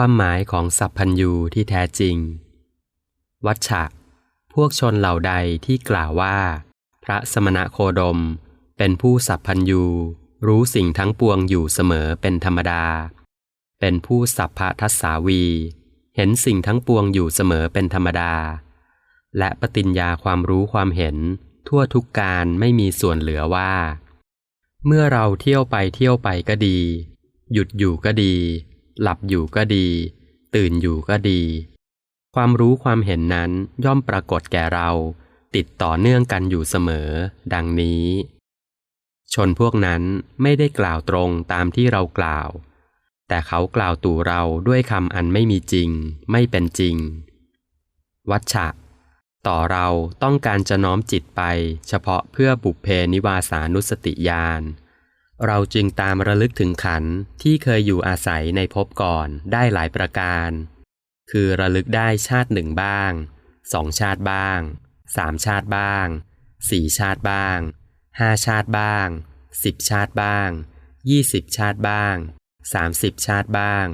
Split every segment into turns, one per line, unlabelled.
ความหมายของสัพพัญญูที่แท้จริง วัชชะ พวกชนเหล่าใดที่กล่าวว่า พระสมณะโคดม เป็นผู้สัพพัญญูรู้สิ่งทั้งปวงอยู่เสมอเป็นธรรมดา เป็นผู้สัพพทัสสาวี เห็นสิ่งทั้งปวงอยู่เสมอเป็นธรรมดา และปฏิญญาความรู้ความเห็น ทั่วทุกการไม่มีส่วนเหลือว่า เมื่อเราเที่ยวไปเที่ยวไปก็ดี หยุดอยู่ก็ดี หลับอยู่ก็ดี ตื่นอยู่ก็ดี ความรู้ความเห็นนั้นย่อมปรากฏแก่เรา ติดต่อเนื่องกันอยู่เสมอ ดังนี้ ชนพวกนั้นไม่ได้กล่าวตรงตามที่เรากล่าว แต่เขากล่าวตู่เราด้วยคำอันไม่มีจริง ไม่เป็นจริง วัชชะต่อเราต้องการจะน้อมจิตไป เฉพาะเพื่อบุพเพนิวาสานุสติญาณ เราจึงตามระลึกถึงขันที่เคยอยู่อาศัยในภพก่อนได้หลายประการ คือระลึกได้ชาติหนึ่งบ้างสองชาติบ้างสามชาติบ้างสี่ชาติบ้างห้าชาติบ้างสิบชาติบ้างยี่สิบชาติบ้างสามสิบชาติบ้าง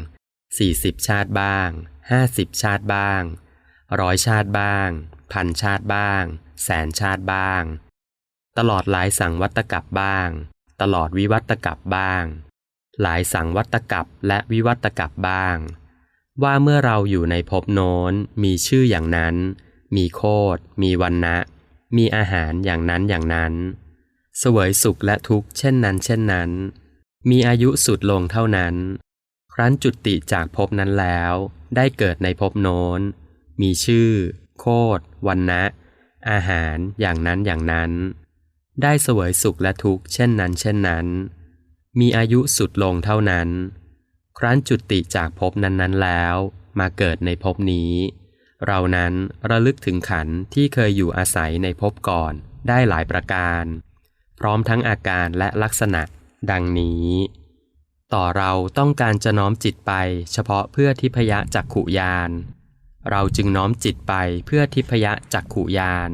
สี่สิบชาติบ้างห้าสิบชาติบ้างร้อยชาติบ้าง พันชาติบ้าง แสนชาติบ้าง ตลอดหลายสังวัตกับบ้าง ตลอดวิวัตกับบ้าง หลายสังวัตกับและวิวัตกับบ้าง ว่าเมื่อเราอยู่ในภพโน้น มีชื่ออย่างนั้น มีโคดมีวันนะ มีอาหารอย่างนั้นอย่างนั้น เสวยสุขและทุกข์เช่นนั้น เช่นนั้น มีอายุสุดลงเท่านั้น ครั้นจุติจากภพนั้นแล้ว ได้เกิดในภพโน้น มีชื่อ โคดวันนะอาหารอย่างนั้นอย่างนั้น ได้เสวยสุขและทุกข์เช่นนั้นเช่นนั้น มีอายุสุดลงเท่านั้น ครั้นจุติจากภพนั้นๆแล้ว มาเกิดในภพนี้ เรานั้นระลึกถึงขันธ์ที่เคยอยู่อาศัยในภพก่อนได้หลายประการ พร้อมทั้งอาการและลักษณะ ดังนี้ ต่อเราต้องการจะน้อมจิตไปเฉพาะเพื่อทิพยะจักขุยาน เราจึงน้อมจิตไปเพื่อทิพยะจักขุยาน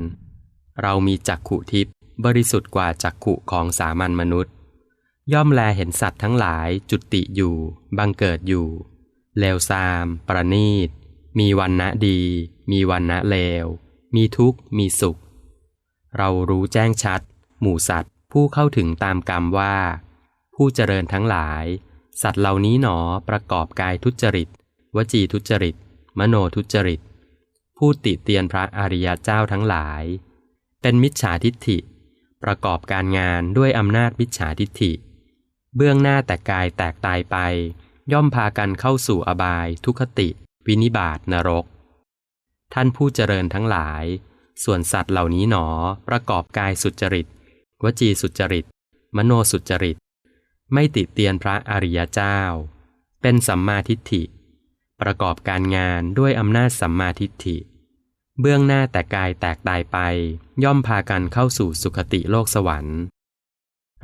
เรามีจักขุทิพ บริสุทธิ์กว่าจักขุของสามัญมนุษย์ ย่อมแลเห็นสัตว์ทั้งหลายจุติอยู่ บังเกิดอยู่ เลวซาม ประณีต มีวันณะดี มีวันณะเลว มีทุกข์ มีสุข เรารู้แจ้งชัด หมู่สัตว์ผู้เข้าถึงตามกรรมว่า ผู้เจริญทั้งหลาย สัตว์เหล่านี้หนอประกอบกายทุจริต วจีทุจริต มโนทุจริต ผู้ติเตียนพระอริยเจ้าทั้งหลาย เป็นมิจฉาทิฏฐิ ประกอบการงานด้วยอำนาจมิจฉาทิฏฐิ เบื้องหน้าแต่กายแตกตายไป ย่อมพากันเข้าสู่อบาย ทุคติ วินิบาตนรก ท่านผู้เจริญทั้งหลาย ส่วนสัตว์เหล่านี้หนอ ประกอบกายสุจริต วจีสุจริต มโนสุจริต ไม่ติเตียนพระอริยเจ้า เป็นสัมมาทิฏฐิ ประกอบการงานด้วยอำนาจสัมมาทิฏฐิ เบื้องหน้าแต่กายแตกตายไป ย่อมพากันเข้าสู่สุคติโลกสวรรค์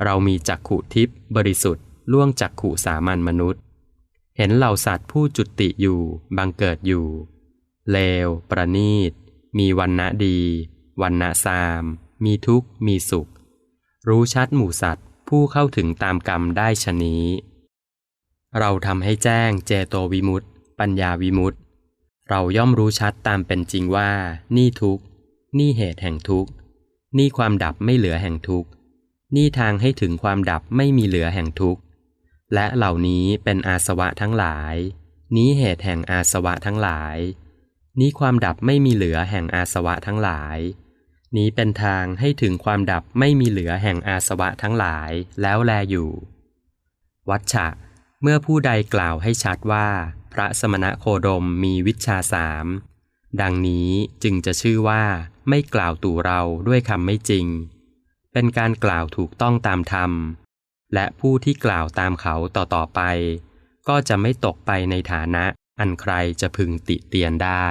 เรามีจักขุทิพย์บริสุทธิ์ล่วงจักขุสามัญมนุษย์ เห็นเหล่าสัตว์ผู้จุติอยู่ บังเกิดอยู่ เลว ประณีต มีวันณะดีวันณะซาม มีทุกข์ มีสุข รู้ชัดหมู่สัตว์ผู้เข้าถึงตามกรรมได้ชะนี้ เราทำให้แจ้งเจโตวิมุตติปัญญาวิมุตติ เราย่อมรู้ชัดตามเป็นจริงว่า นี่ทุกนี่เหตุแห่งทุกนี่ความดับไม่เหลือแห่งทุกนี่ทางให้ถึงความดับไม่มีเหลือแห่งทุกและเหล่านี้เป็นอาสวะทั้งหลาย นี้เหตุแห่งอาสวะทั้งหลาย นี้ความดับไม่มีเหลือแห่งอาสวะทั้งหลาย นี้เป็นทางให้ถึงความดับไม่มีเหลือแห่งอาสวะทั้งหลายแล้วแลอยู่ วัชชะ เมื่อผู้ใดกล่าวให้ชัดว่า พระสมณะโคดมมีวิชาสามดังนี้จึงจะชื่อว่าไม่กล่าวตู่เราด้วยคำไม่จริง เป็นการกล่าวถูกต้องตามธรรม และผู้ที่กล่าวตามเขาต่อๆไป ก็จะไม่ตกไปในฐานะอันใครจะพึงติเตียนได้